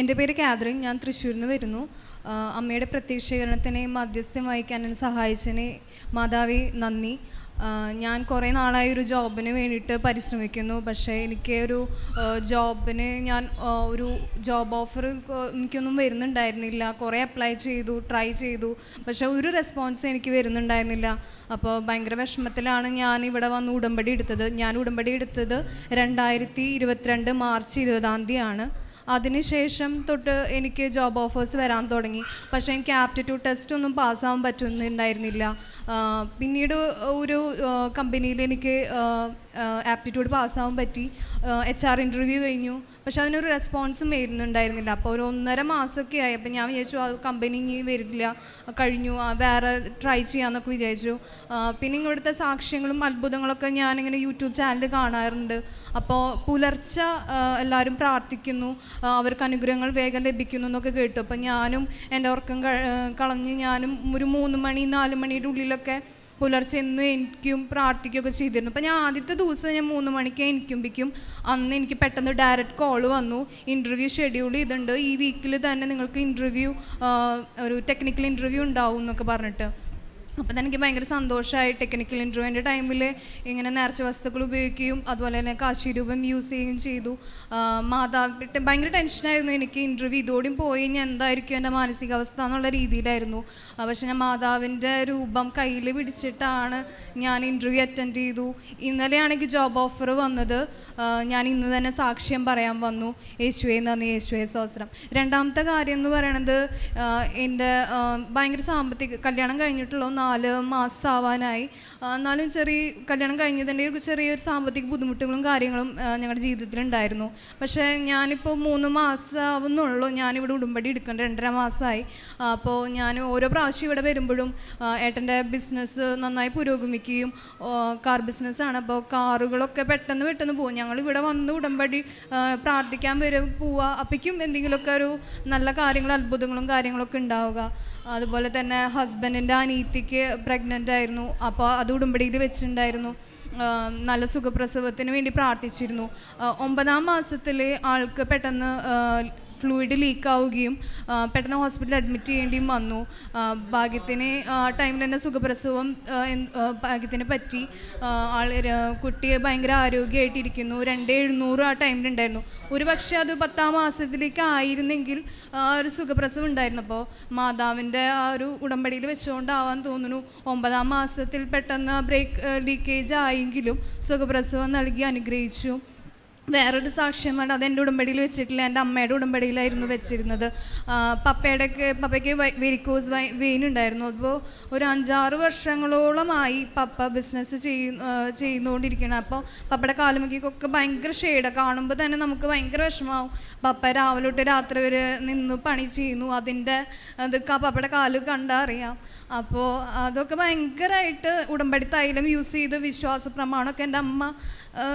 എന്റെ പേര് കാതറിൻ ഞാൻ തൃശ്ശൂരിൽ നിന്ന് വരുന്നു അമ്മയുടെ പ്രത്യക്ഷീകരണത്തിന് മധ്യസ്ഥം വഹിക്കാൻ എന്നെ സഹായിച്ചതിന് മാതാവി നന്ദി. ഞാൻ കുറേ നാളായി ഒരു ജോബിന് വേണ്ടിയിട്ട് പരിശ്രമിക്കുന്നു. പക്ഷേ എനിക്ക് ഒരു ജോബിന് ഞാൻ ഒരു ജോബ് ഓഫർ എനിക്കൊന്നും വരുന്നുണ്ടായിരുന്നില്ല. കുറേ അപ്ലൈ ചെയ്തു ട്രൈ ചെയ്തു. പക്ഷേ ഒരു റെസ്പോൺസ് എനിക്ക് വരുന്നുണ്ടായിരുന്നില്ല. അപ്പോൾ ഭയങ്കര വിഷമത്തിലാണ് ഞാൻ ഇവിടെ വന്ന് ഉടമ്പടി എടുത്തത്. ഞാൻ ഉടമ്പടി എടുത്തത് രണ്ടായിരത്തി ഇരുപത്തിരണ്ട് മാർച്ച് ഇരുപതാം തീയതിയാണ്. അതിനുശേഷം തൊട്ട് എനിക്ക് ജോബ് ഓഫേഴ്സ് വരാൻ തുടങ്ങി. പക്ഷേ എനിക്ക് ആപ്റ്റിറ്റ്യൂഡ് ടെസ്റ്റ് ഒന്നും പാസ്സാവാൻ പറ്റുന്നുണ്ടായിരുന്നില്ല. പിന്നീട് ഒരു കമ്പനിയിൽ എനിക്ക് ആപ്റ്റിറ്റ്യൂഡ് പാസ്സാവാൻ പറ്റി. എച്ച് ആർ ഇന്റർവ്യൂ കഴിഞ്ഞു. പക്ഷെ അതിനൊരു റെസ്പോൺസും വരുന്നുണ്ടായിരുന്നില്ല. അപ്പോൾ ഒരു ഒന്നര മാസമൊക്കെ ആയി. അപ്പോൾ ഞാൻ വിചാരിച്ചു ആ കമ്പനി ഇനി വരില്ല. കഴിഞ്ഞു. വേറെ ട്രൈ ചെയ്യാമെന്നൊക്കെ വിചാരിച്ചു. പിന്നെ ഇവിടുത്തെ സാക്ഷ്യങ്ങളും അത്ഭുതങ്ങളൊക്കെ ഞാനിങ്ങനെ യൂട്യൂബ് ചാനൽ കാണാറുണ്ട്. അപ്പോൾ പുലർച്ചെ എല്ലാവരും പ്രാർത്ഥിക്കുന്നു. അവർക്ക് അനുഗ്രഹങ്ങൾ വേഗം ലഭിക്കുന്നു എന്നൊക്കെ കേട്ടു. അപ്പോൾ ഞാനും എന്റെ ഉറക്കം കളഞ്ഞ് ഞാനും ഒരു മൂന്ന് മണി നാല് മണിയുടെ ഉള്ളിലൊക്കെ പുലർച്ചെ എന്നും എനിക്കും പ്രാർത്ഥിക്കുകയൊക്കെ ചെയ്തിരുന്നു. അപ്പം ഞാൻ ആദ്യത്തെ ദിവസം ഞാൻ മൂന്ന് മണിക്ക് എനിക്കുമ്പിക്കും. അന്ന് എനിക്ക് പെട്ടെന്ന് ഡയറക്റ്റ് കോൾ വന്നു. ഇന്റർവ്യൂ ഷെഡ്യൂൾ ചെയ്തിട്ടുണ്ട്. ഈ വീക്കിൽ തന്നെ നിങ്ങൾക്ക് ഇന്റർവ്യൂ ഒരു ടെക്നിക്കൽ ഇന്റർവ്യൂ ഉണ്ടാവും എന്നൊക്കെ പറഞ്ഞിട്ട്. അപ്പം തന്നെ എനിക്ക് ഭയങ്കര സന്തോഷമായി ടെക്നിക്കൽ ഇന്റർവ്യൂവിന്റെ ടൈമിൽ ഇങ്ങനെ നേർച്ച വസ്തുക്കൾ ഉപയോഗിക്കുകയും അതുപോലെ തന്നെ കാശി രൂപം യൂസ് ചെയ്യുകയും ചെയ്തു. മാതാ ഭയങ്കര ടെൻഷനായിരുന്നു എനിക്ക് ഇന്റർവ്യൂ ഇതോടെയും പോയി ഞാൻ എന്തായിരിക്കും എന്റെ മാനസികാവസ്ഥ എന്നുള്ള രീതിയിലായിരുന്നു. പക്ഷെ ഞാൻ മാതാവിന്റെ രൂപം കയ്യിൽ പിടിച്ചിട്ടാണ് ഞാൻ ഇന്റർവ്യൂ അറ്റൻഡ് ചെയ്തു. ഇന്നലെയാണ് എനിക്ക് ജോബ് ഓഫർ വന്നത്. ഞാൻ ഇന്ന് തന്നെ സാക്ഷ്യം പറയാൻ വന്നു. യേശുവെ നന്ദി യേശുവെ സ്വസ്ത്രം രണ്ടാമത്തെ കാര്യം എന്ന് പറയണത് എന്റെ ഭയങ്കര സാമ്പത്തിക കല്യാണം കഴിഞ്ഞിട്ടുള്ള നാല് മാസം ആവാനായി എന്നാലും ചെറിയ കല്യാണം കഴിഞ്ഞതിന്റെ ഒരു ചെറിയൊരു സാമ്പത്തിക ബുദ്ധിമുട്ടുകളും കാര്യങ്ങളും ഞങ്ങളുടെ ജീവിതത്തിലുണ്ടായിരുന്നു. പക്ഷേ ഞാനിപ്പോൾ മൂന്ന് മാസം ആവുന്നുള്ളൂ ഞാനിവിടെ ഉടുമ്പടി എടുക്കേണ്ട. രണ്ടര മാസമായി അപ്പോൾ ഞാൻ ഓരോ പ്രാവശ്യം ഇവിടെ വരുമ്പോഴും ഏട്ടന്റെ ബിസിനസ് നന്നായി പുരോഗമിക്കുകയും കാർ ബിസിനസ്സാണ്. അപ്പോൾ കാറുകളൊക്കെ പെട്ടെന്ന് പെട്ടെന്ന് പോകും. ഞങ്ങൾ ഇവിടെ വന്ന് ഉടമ്പടി പ്രാർത്ഥിക്കാൻ വരും പോവുക അപ്പോഴേക്കും എന്തെങ്കിലുമൊക്കെ ഒരു നല്ല കാര്യങ്ങളും അത്ഭുതങ്ങളും കാര്യങ്ങളൊക്കെ ഉണ്ടാവുക. അതുപോലെ തന്നെ ഹസ്ബൻഡിന്റെ പ്രഗ്നന്റ് ആയിരുന്നു. അപ്പോൾ അത് ഉടുമ്പടിയിൽ വെച്ചിട്ടുണ്ടായിരുന്നു. നല്ല സുഖപ്രസവത്തിന് വേണ്ടി പ്രാർത്ഥിച്ചിരുന്നു. ഒമ്പതാം മാസത്തിൽ ആൾക്ക് പെട്ടെന്ന് ഫ്ലൂയിഡ് ലീക്ക് ആവുകയും പെട്ടെന്ന് ഹോസ്പിറ്റലിൽ അഡ്മിറ്റ് ചെയ്യേണ്ടിയും വന്നു. ഭാഗ്യത്തിന് ആ ടൈമിൽ തന്നെ സുഖപ്രസവം ഭാഗ്യത്തിന് പറ്റി. ആൾ കുട്ടിയെ ഭയങ്കര ആരോഗ്യമായിട്ടിരിക്കുന്നു. രണ്ട് എഴുന്നൂറ് ആ ടൈമിലുണ്ടായിരുന്നു ഒരു പക്ഷേ അത് പത്താം മാസത്തിലേക്ക് ആയിരുന്നെങ്കിൽ ആ ഒരു സുഖപ്രസവം ഉണ്ടായിരുന്നു. അപ്പോൾ മാതാവിന്റെ ആ ഒരു ഉടമ്പടിയിൽ വെച്ചുകൊണ്ടാവാൻ തോന്നുന്നു. ഒമ്പതാം മാസത്തിൽ പെട്ടെന്ന് ബ്രേക്ക് ലീക്കേജ് ആയെങ്കിലും സുഖപ്രസവം നൽകി അനുഗ്രഹിച്ചു. വേറൊരു സാക്ഷ്യമാണ് അത് എന്റെ ഉടമ്പടിയിൽ വെച്ചിട്ടില്ല. എന്റെ അമ്മയുടെ ഉടമ്പടിയിലായിരുന്നു വെച്ചിരുന്നത്. പപ്പയുടെ പപ്പയ്ക്ക് വെരിക്കോസ് വെയിൻ ഉണ്ടായിരുന്നു. അപ്പോൾ ഒരു അഞ്ചാറ് വർഷങ്ങളോളമായി പപ്പ ബിസിനസ് ചെയ്യുന്ന ചെയ്യുന്നുകൊണ്ടിരിക്കണം അപ്പോൾ പപ്പയുടെ കാലുമുക്കൊക്കെ ഭയങ്കര ഷെയ്ഡ് കാണുമ്പോൾ തന്നെ നമുക്ക് ഭയങ്കര വിഷമാവും പപ്പ രാവിലെ തൊട്ട് രാത്രി വരെ നിന്ന് പണി ചെയ്യുന്നു. അതിന്റെ ഇതൊക്കെ ആ പപ്പയുടെ കാൽ കണ്ടാൽ അറിയാം. അപ്പോൾ അതൊക്കെ ഭയങ്കരമായിട്ട് ഉടമ്പടി തൈലം യൂസ് ചെയ്ത് വിശ്വാസ പ്രമാണമൊക്കെ എന്റെ അമ്മ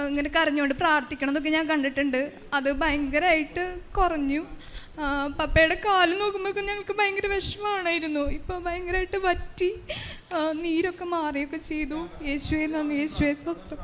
ഇങ്ങനെ കരഞ്ഞുകൊണ്ട് പ്രാർത്ഥിക്കണതൊക്കെ ഞാൻ കണ്ടിട്ടുണ്ട്. അത് ഭയങ്കരമായിട്ട് കുറഞ്ഞു. പപ്പയുടെ കാൽ നോക്കുമ്പോഴൊക്കെ ഞങ്ങൾക്ക് ഭയങ്കര വിഷമമാണായിരുന്നു. ഇപ്പോൾ ഭയങ്കരമായിട്ട് വറ്റി നീരൊക്കെ മാറിയൊക്കെ ചെയ്തു. യേശുവേ നന്ദി. യേശുവേ സ്വസ്ത്രം